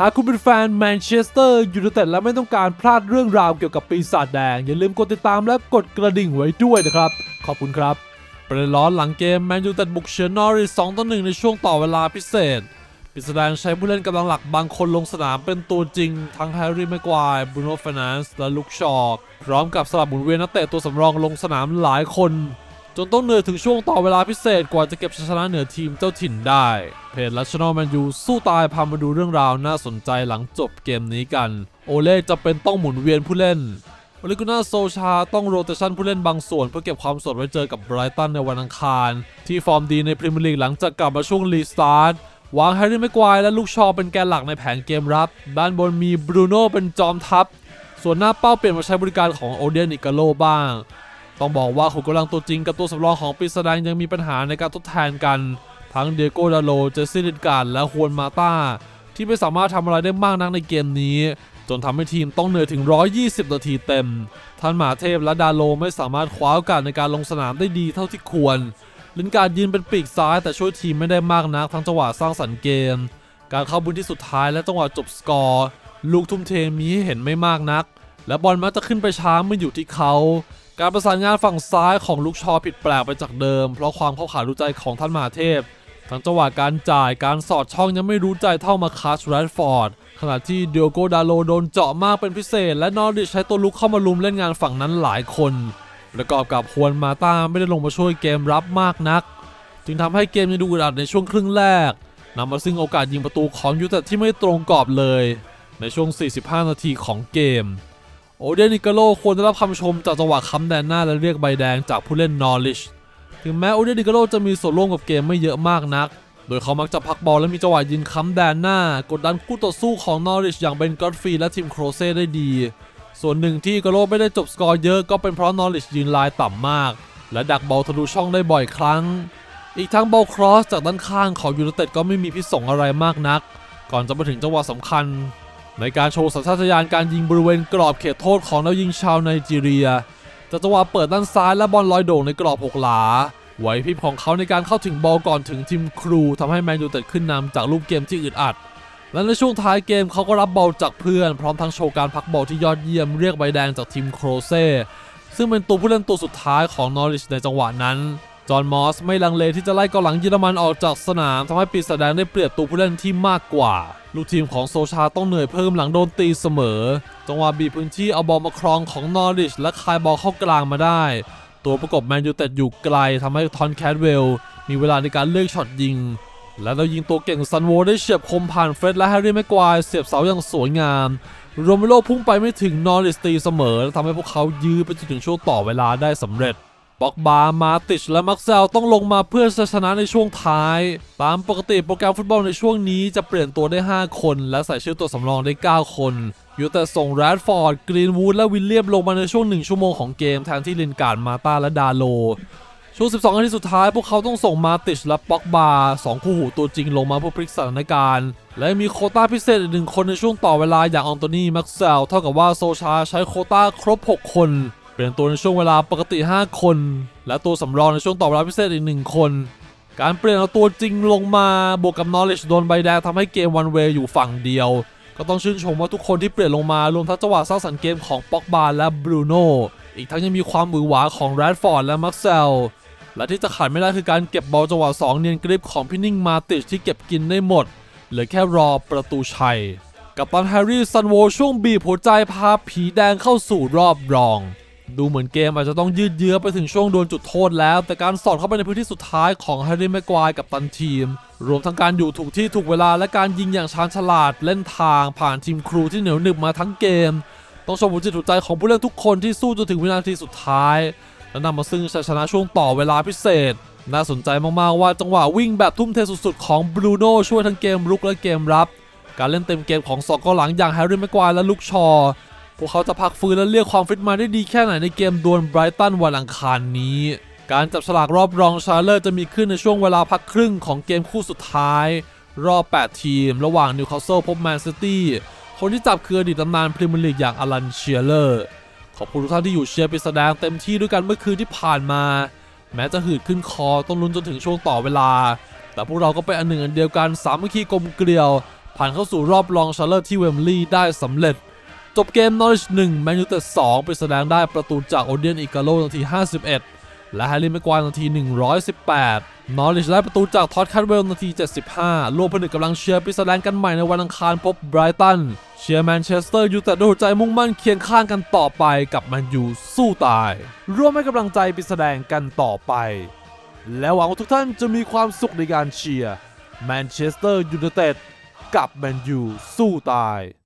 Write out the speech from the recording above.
หากคุณเป็นแฟนแมนเชสเตอร์ยูไนเต็ดและไม่ต้องการพลาดเรื่องราวเกี่ยวกับปีศาจแดง อย่าลืมกดติดตามและกดกระดิ่งไว้ด้วยนะครับ ขอบคุณครับ ประเด็นร้อนหลังเกมแมนยูไนเต็ดบุกเชียร์นอริส2ต่อ1ในช่วงต่อเวลาพิเศษปิดแสดงใช้ผู้เล่นกำลังหลักบางคนลงสนามเป็นตัวจริง ทั้งแฮร์รี่แม็กควายบูโน่ฟรนันส์และลุคชอว์พร้อมกับสลับหมุนเวียนนักเตะตัวสำรองลงสนามหลายคน จนต้องเหนื่อยถึงช่วงต่อเวลาพิเศษกว่าจะเก็บชัยชนะเหนือทีมเจ้าถิ่นได้ เพจลัชนอลแมนยูสู้ตายพามาดูเรื่องราวน่าสนใจหลังจบเกมนี้กัน โอเล่จะเป็นต้องหมุนเวียนผู้เล่นโอลิกุนาโซชาต้องโรเตชันผู้เล่นบางส่วน เพื่อเก็บความสดไว้เจอกับไบรตันในวันอังคาร ที่ฟอร์มดีในพรีเมียร์ลีกหลังจากกลับมาช่วงรีสตาร์ทวางแฮร์รี่แม็กควายและลูกชอเป็นแกนหลักในแผนเกมรับ ด้านบนมีบรูโน่เป็นจอมทัพ ส่วนหน้าเป้าเปลี่ยนมาใช้บริการของโอเดียนอิกาโลบ้าง ต้องบอกว่าขุนกำลังตัวจริงกับตัวสำรองของปีศาจแดงยังมีปัญหาในการทดแทนกัน ทั้งเดโกดาโล เจสซี่ลินการ์ดและฮวนมาตาที่ไม่สามารถทำอะไรได้มากนักในเกมนี้ จนทำให้ทีมต้องเหนื่อยถึง 120 นาทีเต็ม ท่านหมาเทพและดาโลไม่สามารถคว้าโอกาสในการลงสนามได้ดีเท่าที่ควร ลินการ์ดยืนเป็นปีกซ้ายแต่ช่วยทีมไม่ได้มากนักทั้งจังหวะสร้างสรรค์เกม การเข้าบุญที่สุดท้ายและจังหวะจบสกอร์ ลูกทุ่มเทมีให้เห็นไม่มากนัก และบอลมักจะขึ้นไปช้าเมื่ออยู่ที่เขา การประสานงานฝั่งซ้ายของลูกชอผิดแปลกไปจากเดิม เพราะความเข้าขารู้ใจของท่านมหาเทพ ทั้งจังหวะการจ่ายการสอดช่องยังไม่รู้ใจเท่ามาคัสแรดฟอร์ดขณะที่เดียโกดาโลโดนเจาะมากเป็นพิเศษ และนอริชใช้ตัวลุกเข้ามาลุมเล่นงานฝั่งนั้นหลายคน ประกอบกับฮวนมาตาไม่ได้ลงมาช่วยเกมรับมากนัก จึงทำให้เกมยังดูดัดในช่วงครึ่งแรกนำมาซึ่งโอกาสยิงประตูของยูเต็ดที่ไม่ตรงกรอบเลย ในช่วง 45 นาทีของเกม โอเดนิกาโลควรได้รับคำชมจากจังหวะค้ำแดนหน้าและเรียกใบแดงจากผู้เล่นนอริชถึงแม้โอเดนิกาโลจะมีส่วนร่วมกับเกมไม่เยอะมากนัก โดยเขามักจะพักบอลและมีจังหวะยิงค้ำแดนหน้า กดดันคู่ต่อสู้ของนอริชอย่างเบนกอตฟรีและทีมโครเซ่ได้ดี ส่วนหนึ่งที่กาโลไม่ได้จบสกอร์เยอะก็เป็นเพราะนอริชยืนลายต่ำมาก และดักบอลทะลุช่องได้บ่อยครั้ง อีกทั้งบอลครอสจากด้านข้างของยูไนเต็ดก็ไม่มีพิษสงอะไรมากนัก ก่อนจะมาถึงจังหวะสำคัญ ในการโชว์สัญชาตญาณการยิงบริเวณกรอบเขตโทษของนักยิงชาวไนจีเรียจากจังหวะเปิดด้านซ้ายและบอลลอยโด่งในกรอบหกหลาไหวพริบของเขาในการเข้าถึงบอลก่อนถึงทีมครูทำให้แมนยูเต็ดขึ้นนำจากรูปเกมที่อึดอัด และในช่วงท้ายเกมเขาก็รับบอลจากเพื่อน พร้อมทั้งโชว์การพักบอลที่ยอดเยี่ยมเรียกใบแดงจากทีมโครเซ่ซึ่งเป็นตัวผู้เล่นตัวสุดท้ายของนอริชในจังหวะนั้นจอห์นมอสไม่ลังเลที่จะไล่กองหลังเยอรมันออกจากสนามทำให้ปีศาจแดงได้เปรียบตัวผู้เล่นที่มากกว่า ลูกทีมของโซชาต้องเหนื่อยเพิ่มหลังโดนตีเสมอ จังหวะบีพื้นที่เอาบอลมาครองของนอริชและคายบอลเข้ากลางมาได้ ตัวประกบแมนยูเต็ดอยู่ไกลทำให้ทอนแคดเวลมีเวลาในการเลือกช็อตยิง และเรายิงตัวเก่งซันโวได้เฉียบคมผ่านเฟร็ดและแฮร์รี่แม็กควายเสียบเสาอย่างสวยงามโรเมโรพุ่งไปไม่ถึงนอริสตีเสมอและทำให้พวกเขายื้อไปจนถึงช่วงต่อเวลาได้สำเร็จ บ็อกบามาติช และมักเซลต้องลงมาเพื่อชนะในช่วงท้าย ตามปกติโปรแกรมฟุตบอลในช่วงนี้จะเปลี่ยนตัวได้ 5 คน และใส่ชื่อตัวสำรองได้ 9 คนอยู่แต่ส่งแรดฟอร์ด กรีนวูด และวิลเลียมลงมาในช่วง 1 ชั่วโมงของเกมแทนที่ลินการ์ดมาตาและดาโล ช่วง 12 นาทีสุดท้ายพวกเขาต้องส่งมาติชและป็อกบาสองคู่หูตัวจริงลงมาเพื่อพลิกสถานการณ์และมีโคต้าพิเศษอีกหนึ่งคนในช่วงต่อเวลาอย่างอองโตนีม็กเซลเท่ากับว่าโซชาใช้โคต้าครบ 6 คน เปลี่ยนตัวในช่วงเวลาปกติ 5 คน และตัวสำรองในช่วงต่อเวลาพิเศษอีกหนึ่งคน การเปลี่ยนเอาตัวจริงลงมาบวกกับนอริชโดนใบแดงทำให้เกมวันเวย์อยู่ฝั่งเดียว ก็ต้องชื่นชมว่าทุกคนที่เปลี่ยนลงมารวมทั้งจังหวะสร้างสรรค์เกมของป็อกบาและบรูโน่อีกทั้งยังมีความหวือหวาของแรดฟอร์ดและมักเซลและที่จะขาดไม่ได้คือการเก็บบอลจังหวะ2เนียนกริปของพี่นิ่งมาติชที่เก็บกินได้หมดเหลือแค่รอประตูชัย กับตันแฮร์รี่ซันโวช่วงบีบหัวใจพาผีแดงเข้าสู่รอบรอง ดูเหมือนเกมอาจจะต้องยืดเยื้อไปถึงช่วงโดนจุดโทษแล้ว แต่การสอดเข้าไปในพื้นที่สุดท้ายของแฮร์รี่แม็กควายกับตันทีม รวมทั้งการอยู่ถูกที่ถูกเวลาและการยิงอย่างชาญฉลาดเล่นทางผ่านทีมครูที่เหนียวหนึบมาทั้งเกม ต้องชมหัวจิตหัวใจของผู้เล่นทุกคนที่สู้จนถึงวินาทีสุดท้าย และนำมาซึ่งชัยชนะช่วงต่อเวลาพิเศษ น่าสนใจมากๆว่าจังหวะวิ่งแบบทุ่มเทสุดๆของบรูโน่ช่วยทั้งเกมรุกและเกมรับ การเล่นเต็มเกมของสองกองหลังอย่างแฮร์รี่แม็กควายและลุกชอ พวกเขาจะพักฟื้นและเรียกความฟิตมาได้ดีแค่ไหนในเกมดวลไบรตันวันอังคารนี้ การจับฉลากรอบรองชาเลอร์จะมีขึ้นในช่วงเวลาพักครึ่งของเกมคู่สุดท้าย รอบ 8 ทีม ระหว่างนิวคาสเซิลพบแมนซิตี้คนที่จับคืออดีตตำนานพรีเมียร์ลีกอย่างอลันเชียเลอร์ขอบคุณทุกท่านที่อยู่เชียร์ไปีศาจแดงเต็มที่ด้วยกันเมื่อคืนที่ผ่านมา แม้จะหืดขึ้นคอต้องลุ้นจนถึงช่วงต่อเวลา แต่พวกเราก็เป็นอันหนึ่งอันเดียวกันสามัคคีกลมเกลียว ผ่านเข้าสู่รอบรองชาเลอร์ที่เวมลีย์ได้สำเร็จ จบเกมนอริช1แมนยูเต็ด2ไปแสดงได้ประตูจากโอเดียนอิกาโลนาที 51 และแฮร์รี่แม็กควายนาที 118 นอริชได้ประตูจากท็อตคัตเวลนาที 75 รวมผนึกกำลังเชียร์ไปแสดงกันใหม่ในวันอังคารพบไบรตัน เชียร์แมนเชสเตอร์ยูไนเต็ดด้วยหัวใจมุ่งมั่นเคียงข้างกันต่อไปกับแมนยูสู้ตาย ร่วมให้กำลังใจไปแสดงกันต่อไป และหวังว่าทุกท่านจะมีความสุขในการเชียร์แมนเชสเตอร์ยูไนเต็ดกับแมนยูสู้ตาย